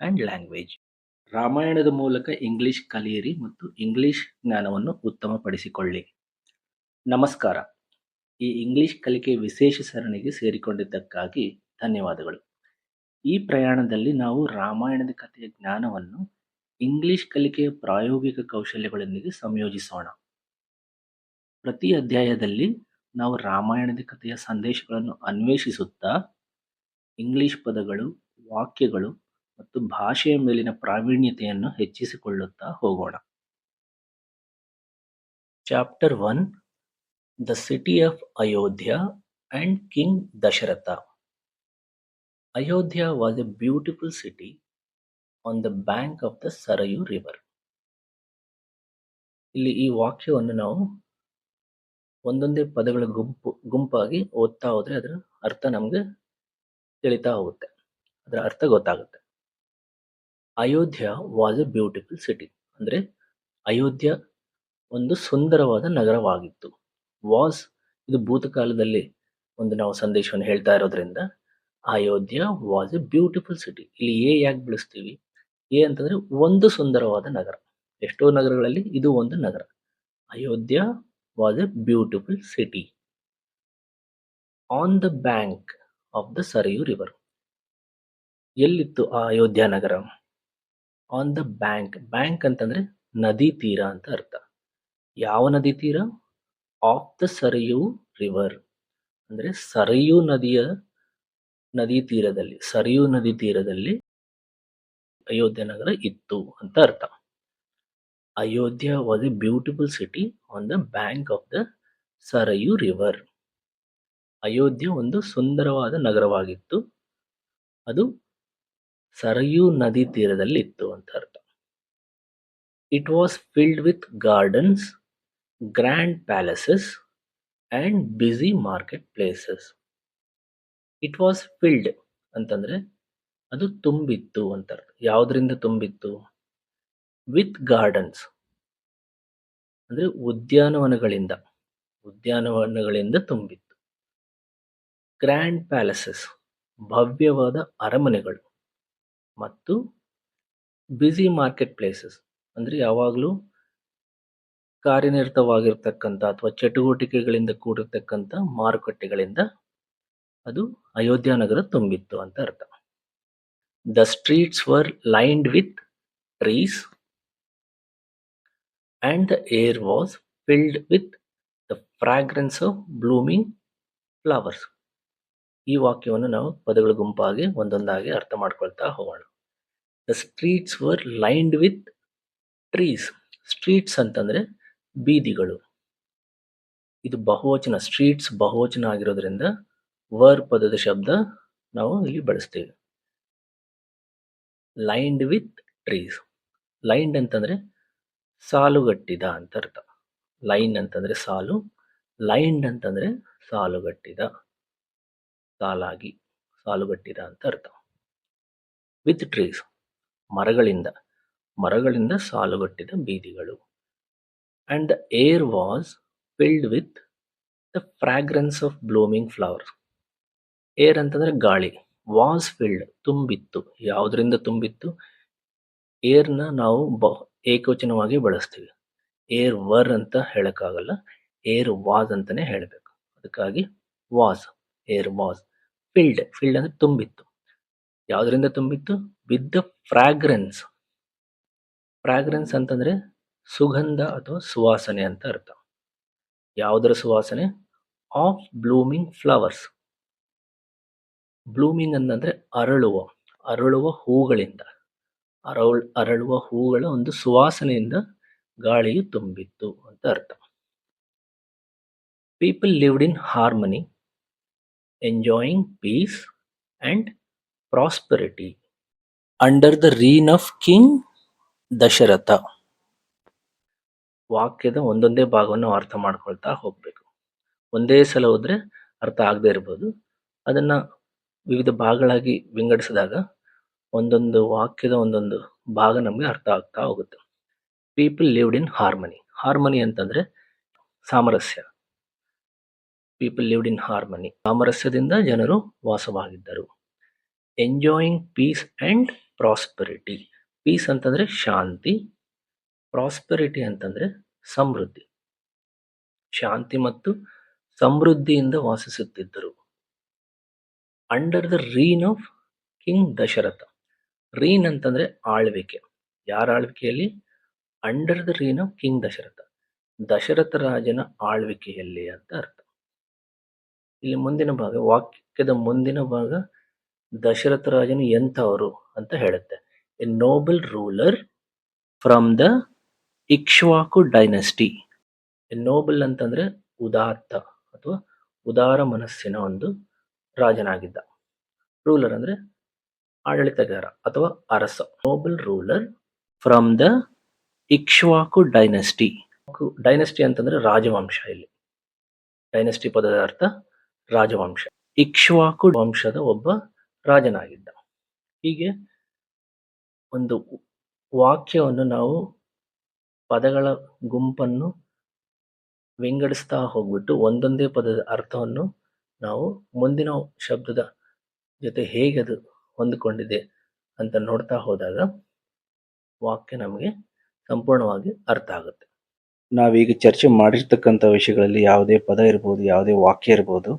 And language. ರಾಮಾಯಣದ ಮೂಲಕ English ಕಲಿಯಿರಿ ಮತ್ತು ಇಂಗ್ಲಿಷ್ ಜ್ಞಾನವನ್ನು ಉತ್ತಮಪಡಿಸಿಕೊಳ್ಳಿ. ನಮಸ್ಕಾರ. ಈ ಇಂಗ್ಲಿಷ್ ಕಲಿಕೆ ವಿಶೇಷ ಸರಣಿಗೆ ಸೇರಿಕೊಂಡಿದ್ದಕ್ಕಾಗಿ ಧನ್ಯವಾದಗಳು. ಈ ಪ್ರಯಾಣದಲ್ಲಿ ನಾವು ರಾಮಾಯಣದ ಕಥೆಯ ಜ್ಞಾನವನ್ನು ಇಂಗ್ಲಿಷ್ ಕಲಿಕೆಯ ಪ್ರಾಯೋಗಿಕ ಕೌಶಲ್ಯಗಳೊಂದಿಗೆ ಸಂಯೋಜಿಸೋಣ. ಪ್ರತಿ ಅಧ್ಯಾಯದಲ್ಲಿ ನಾವು ರಾಮಾಯಣದ ಕಥೆಯ ಸಂದೇಶಗಳನ್ನು ಅನ್ವೇಷಿಸುತ್ತಾ ಇಂಗ್ಲಿಷ್ ಪದಗಳು, ವಾಕ್ಯಗಳು ಮತ್ತು ಭಾಷೆಯ ಮೇಲಿನ ಪ್ರಾವೀಣ್ಯತೆಯನ್ನು ಹೆಚ್ಚಿಸಿಕೊಳ್ಳುತ್ತಾ ಹೋಗೋಣ. Chapter one, the city of Ayodhya and king Dasharatha. Ayodhya was a beautiful city on the bank of the Sarayu river. ಇಲ್ಲಿ ಈ ವಾಕ್ಯವನ್ನು ನಾವು ಒಂದೊಂದೇ ಪದಗಳ ಗುಂಪು, ಗುಂಪಾಗಿ ಓದ್ತಾ ಹೋದ್ರೆ ಅದರ ಅರ್ಥ ನಮಗೆ ತಿಳಿತಾ ಹೋಗುತ್ತೆ. ಅದರ ಅರ್ಥ ಗೊತ್ತಾಗುತ್ತೆ. Ayodhya was a beautiful city ಅಂದರೆ ಅಯೋಧ್ಯ ಒಂದು ಸುಂದರವಾದ ನಗರವಾಗಿತ್ತು. ವಾಸ್ ಇದು ಭೂತಕಾಲದಲ್ಲಿ ಒಂದು ನಾವು ಸಂದೇಶವನ್ನು ಹೇಳ್ತಾ ಇರೋದ್ರಿಂದ Ayodhya was a beautiful city ಇಲ್ಲಿ ಎ ಯಾಕೆ ಬಳಸ್ತೀವಿ? ಎ ಅಂತಂದ್ರೆ ಒಂದು ಸುಂದರವಾದ ನಗರ. ಎಷ್ಟೋ ನಗರಗಳಲ್ಲಿ ಇದು ಒಂದು ನಗರ. Ayodhya was a beautiful city on the bank of the Sarayu river ಎಲ್ಲಿತ್ತು ಆ ಅಯೋಧ್ಯ ನಗರ? ಆನ್ ದ ಬ್ಯಾಂಕ್ ಬ್ಯಾಂಕ್ ಅಂತಂದ್ರೆ ನದಿ ತೀರ ಅಂತ ಅರ್ಥ. ಯಾವ ನದಿ ತೀರ? ಆಫ್ ದ ಸರಯು ರಿವರ್ ಅಂದ್ರೆ ಸರಯು ನದಿಯ ನದಿ ತೀರದಲ್ಲಿ ಸರಯು ನದಿ ತೀರದಲ್ಲಿ ಅಯೋಧ್ಯ ನಗರ ಇತ್ತು ಅಂತ ಅರ್ಥ. Ayodhya was a beautiful city on the bank of the Sarayu river Ayodhya ಒಂದು ಸುಂದರವಾದ ನಗರವಾಗಿತ್ತು. ಅದು ಸರಯು ನದಿ ತೀರದಲ್ಲಿ ಇತ್ತು ಅಂತ ಅರ್ಥ. It was filled with gardens grand palaces and busy market places it was filled ಅಂತಂದ್ರೆ ಅದು ತುಂಬಿತ್ತು ಅಂತ ಅರ್ಥ. ಯಾವುದರಿಂದ ತುಂಬಿತ್ತು? ವಿತ್ ಗಾರ್ಡನ್ಸ್ ಅಂದ್ರೆ ಉದ್ಯಾನವನಗಳಿಂದ ಉದ್ಯಾನವನಗಳಿಂದ ತುಂಬಿತ್ತು. ಗ್ರ್ಯಾಂಡ್ ಪ್ಯಾಲೇಸಸ್ ಭವ್ಯವಾದ ಅರಮನೆಗಳು. ಮತ್ತು ಬ್ಯುಸಿ ಮಾರ್ಕೆಟ್ ಪ್ಲೇಸಸ್ ಅಂದರೆ ಯಾವಾಗಲೂ ಕಾರ್ಯನಿರತವಾಗಿರ್ತಕ್ಕಂಥ ಅಥವಾ ಚಟುವಟಿಕೆಗಳಿಂದ ಕೂಡಿರ್ತಕ್ಕಂಥ ಮಾರುಕಟ್ಟೆಗಳಿಂದ ಅದು ಅಯೋಧ್ಯ ನಗರ ತುಂಬಿತ್ತು ಅಂತ ಅರ್ಥ. The streets were lined with trees and the air was filled with the fragrance of blooming flowers ಈ ವಾಕ್ಯವನ್ನು ನಾವು ಪದಗಳ ಗುಂಪಾಗಿ ಒಂದೊಂದಾಗಿ ಅರ್ಥ ಮಾಡ್ಕೊಳ್ತಾ ಹೋಗೋಣ. The streets were lined with trees streets ಅಂತಂದ್ರೆ ಬೀದಿಗಳು. ಇದು ಬಹುವಚನ ಸ್ಟ್ರೀಟ್ಸ್ ಬಹುವಚನ ಆಗಿರೋದ್ರಿಂದ ವರ್ ಪದದ ಶಬ್ದ ನಾವು ಇಲ್ಲಿ ಬಳಸ್ತೇವೆ. ಲೈನ್ಡ್ ವಿತ್ ಟ್ರೀಸ್ ಲೈನ್ಡ್ ಅಂತಂದ್ರೆ ಸಾಲುಗಟ್ಟಿದ ಅಂತ ಅರ್ಥ. ಲೈನ್ ಅಂತಂದ್ರೆ ಸಾಲು. ಲೈನ್ಡ್ ಅಂತಂದ್ರೆ ಸಾಲುಗಟ್ಟಿದ. ಸಾಲಾಗಿ ಸಾಲುಗಟ್ಟಿದ ಅಂತ ಅರ್ಥ. ವಿತ್ ಟ್ರೀಸ್ ಮರಗಳಿಂದ ಮರಗಳಿಂದ ಸಾಲುಗಟ್ಟಿದ ಬೀದಿಗಳು. And the air was filled with the fragrance of blooming flowers air ಅಂತಂದ್ರೆ ಗಾಳಿ ವಾಸ್ ಫಿಲ್ಡ್ ತುಂಬಿತ್ತು. ಯಾವುದರಿಂದ ತುಂಬಿತ್ತು? ಏರ್ನ ನಾವು ಬ, ಏಕವಚನವಾಗಿ ಬಳಸ್ತೀವಿ. ಏರ್ ವರ್ ಅಂತ ಹೇಳೋಕ್ಕಾಗಲ್ಲ. ಏರ್ ವಾಸ್ ಅಂತಾನೆ ಹೇಳಬೇಕು. ಅದಕ್ಕಾಗಿ was air was filled. Filled ಅಂದ್ರೆ ತುಂಬಿತ್ತು. ಯಾವುದರಿಂದ ತುಂಬಿತ್ತು? With the fragrance. ಫ್ರಾಗ್ರೆನ್ಸ್ ಅಂತಂದ್ರೆ ಸುಗಂಧ ಅಥವಾ ಸುವಾಸನೆ ಅಂತ ಅರ್ಥ. ಯಾವುದರ ಸುವಾಸನೆ? Of blooming flowers. ಬ್ಲೂಮಿಂಗ್ ಅಂತಂದ್ರೆ ಅರಳುವ ಅರಳುವ ಹೂಗಳಿಂದ. ಅರಳ್, ಅರಳುವ ಹೂಗಳ ಒಂದು ಸುವಾಸನೆಯಿಂದ ಗಾಳಿಯು ತುಂಬಿತ್ತು ಅಂತ ಅರ್ಥ. People lived in harmony enjoying peace and prosperity under the reign of king Dasharatha ವಾಕ್ಯದ ಒಂದೊಂದೇ ಭಾಗವನ್ನು ಅರ್ಥ ಮಾಡ್ಕೊಳ್ತಾ ಹೋಗಬೇಕು. ಒಂದೇ ಸಲ ಹೋದರೆ ಅರ್ಥ ಆಗದೆ ಇರ್ಬೋದು. ಅದನ್ನು ವಿವಿಧ ಭಾಗಗಳಾಗಿ ವಿಂಗಡಿಸಿದಾಗ ಒಂದೊಂದು ವಾಕ್ಯದ ಒಂದೊಂದು ಭಾಗ ನಮಗೆ ಅರ್ಥ ಆಗ್ತಾ ಹೋಗುತ್ತೆ. People lived in harmony harmony ಅಂತಂದರೆ ಸಾಮರಸ್ಯ. ಪೀಪಲ್ ಲಿವ್ಡ್ ಇನ್ ಹಾರ್ಮನಿ ಸಾಮರಸ್ಯದಿಂದ ಜನರು ವಾಸವಾಗಿದ್ದರು. Enjoying peace and prosperity peace ಅಂತಂದರೆ ಶಾಂತಿ ಪ್ರಾಸ್ಪರಿಟಿ ಅಂತಂದರೆ ಸಮೃದ್ಧಿ. ಶಾಂತಿ ಮತ್ತು ಸಮೃದ್ಧಿಯಿಂದ ವಾಸಿಸುತ್ತಿದ್ದರು. Under the reign of king Dasharatha. Reign ಅಂತಂದರೆ ಆಳ್ವಿಕೆ. ಯಾರ ಆಳ್ವಿಕೆಯಲ್ಲಿ under the reign of king Dasharatha. Dasharatha ರಾಜನ ಆಳ್ವಿಕೆಯಲ್ಲಿ ಅಂತ ಅರ್ಥ. ಇಲ್ಲಿ ಮುಂದಿನ ಭಾಗ, ವಾಕ್ಯದ ಮುಂದಿನ ಭಾಗ ದಶರಥ ರಾಜನು ಎಂಥವರು ಅಂತ ಹೇಳುತ್ತೆ. A noble ruler from the Ikshvaku dynasty noble ಅಂತಂದ್ರೆ ಉದಾತ್ತ ಅಥವಾ ಉದಾರ ಮನಸ್ಸಿನ ಒಂದು ರಾಜನಾಗಿದ್ದ. ರೂಲರ್ ಅಂದ್ರೆ ಆಡಳಿತಗಾರ ಅಥವಾ ಅರಸ. Noble ruler from the Ikshvaku dynasty dynasty ಅಂತಂದ್ರೆ ರಾಜವಂಶ ಇಲ್ಲಿ. ಡೈನಸ್ಟಿ ಪದದ ಅರ್ಥ ರಾಜವಂಶ. ಇಕ್ಷ್ವಾಕು ವಂಶದ ಒಬ್ಬ ರಾಜನಾಗಿದ್ದ. ಹೀಗೆ ಒಂದು ವಾಕ್ಯವನ್ನು ನಾವು ಪದಗಳ ಗುಂಪನ್ನು ವಿಂಗಡಿಸ್ತಾ ಹೋಗ್ಬಿಟ್ಟು ಒಂದೊಂದೇ ಪದದ ಅರ್ಥವನ್ನು ನಾವು ಮುಂದಿನ ಶಬ್ದದ ಜೊತೆ ಹೇಗೆ ಅದು ಹೊಂದಿಕೊಂಡಿದೆ ಅಂತ ನೋಡ್ತಾ ಹೋದಾಗ ವಾಕ್ಯ ನಮಗೆ ಸಂಪೂರ್ಣವಾಗಿ ಅರ್ಥ ಆಗುತ್ತೆ. ನಾವೀಗ ಚರ್ಚೆ ಮಾಡಿರ್ತಕ್ಕಂಥ ವಿಷಯಗಳಲ್ಲಿ ಯಾವುದೇ ಪದ ಇರ್ಬೋದು, ಯಾವುದೇ ವಾಕ್ಯ ಇರ್ಬೋದು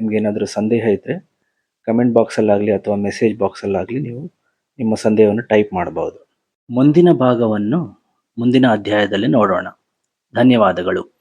ನಿಮ್ಗೇನಾದರೂ ಸಂದೇಹ ಇದ್ದರೆ ಕಮೆಂಟ್ ಬಾಕ್ಸಲ್ಲಾಗಲಿ ಅಥವಾ ಮೆಸೇಜ್ ಬಾಕ್ಸಲ್ಲಾಗಲಿ ನೀವು ನಿಮ್ಮ ಸಂದೇಹವನ್ನು ಟೈಪ್ ಮಾಡಬಹುದು. ಮುಂದಿನ ಭಾಗವನ್ನು ಮುಂದಿನ ಅಧ್ಯಾಯದಲ್ಲಿ ನೋಡೋಣ. ಧನ್ಯವಾದಗಳು.